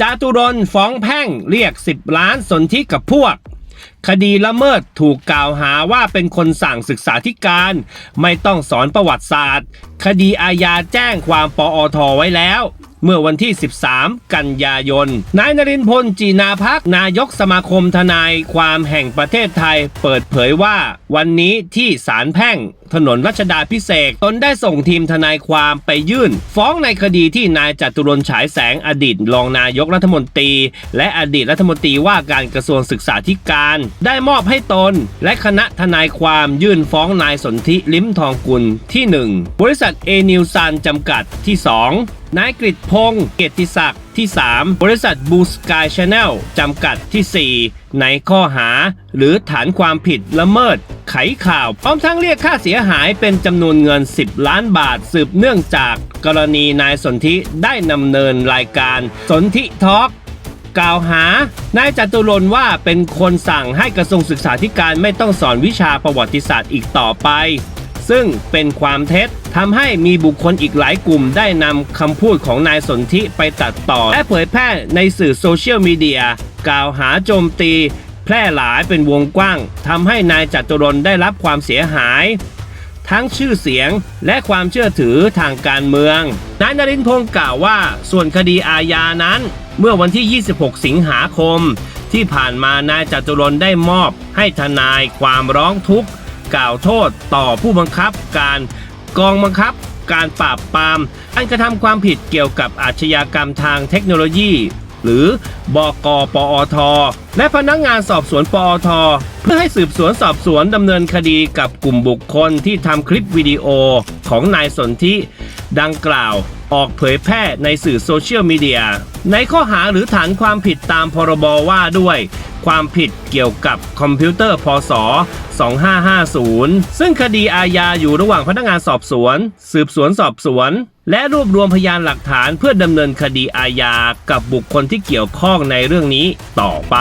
จาตุรนฟ้องแพ่งเรียก 10 ล้านสนธิกับพวก คดีละเมิดถูกกล่าวหาว่าเป็นคนสั่งศึกษาธิการ ไม่ต้องสอนประวัติศาสตร์ คดีอาญาแจ้งความปอทไว้แล้ว เมื่อวันที่ 13 กันยายน นายนรินทร์พลจีนาพักนายกสมาคมทนายความแห่งประเทศไทย เปิดเผยว่าวันนี้ที่ศาลแพ่ง ถนนรัชดาพิเศษตนได้ส่งทีมทนายความไปยื่น ฟ้องในคดีที่นายจตุรนฉายแสงอดีตรองนายกรัฐมนตรี และอดีตรัฐมนตรีว่าการกระทรวงศึกษาธิการ ได้มอบให้ตน และคณะทนายความยื่นฟ้องนายสนธิลิ้มทองกุลที่ 1 บริษัทเอนิวซันจำกัดที่ 2นายกฤษพงศ์เกติศักดิ์ที่ 3 บริษัทบูสกายชาแนลจำกัดที่ 4 ในข้อหา หรือฐานความผิดละเมิด ไขข่าวพร้อมทั้งเรียกค่าเสียหายเป็นจำนวนเงิน 10 ล้านบาทสืบเนื่องจากกรณีนายสนธิได้นำเนินรายการสนธิทอล์กกล่าวหานายจตุรนว่าเป็นคนสั่งให้กระทรวงศึกษาธิการไม่ต้องสอนวิชาประวัติศาสตร์อีกต่อไป ซึ่งเป็นความเท็จทำให้มีบุคคลอีกหลายกลุ่มได้นำคำพูดของนายสนธิไปตัดต่อ และเผยแพร่ในสื่อโซเชียลมีเดีย กล่าวหาโจมตี แพร่หลายเป็นวงกว้างทำให้นายจัตุรนได้รับความเสียหาย ทั้งชื่อเสียงและความเชื่อถือทางการเมืองนายนรินทร์พงศ์กล่าวว่า ส่วนคดีอาญานั้น เมื่อวันที่ 26 สิงหาคม ที่ผ่านมานายจัตุรนได้มอบให้ทนายความร้องทุกข์ กล่าวโทษต่อผู้บังคับการกองบังคับการปราบปรามอันกระทำความผิดเกี่ยวกับอาชญากรรมทางเทคโนโลยี หรือบกปอท และพนักงานสอบสวนปอท เพื่อให้สืบสวนสอบสวนดำเนินคดีกับกลุ่มบุคคลที่ทำคลิปวิดีโอของนายสนธิดังกล่าวออกเผยแพร่ในสื่อโซเชียลมีเดียในข้อหาหรือฐานความผิดตามพรบว่าด้วย ความผิดเกี่ยวกับคอมพิวเตอร์พศ 2550 ซึ่งคดีอาญาอยู่ระหว่างพนักงานสอบสวน สืบสวนสอบสวน และรวบรวมพยานหลักฐานเพื่อดำเนินคดีอาญากับบุคคลที่เกี่ยวข้องในเรื่องนี้ต่อไป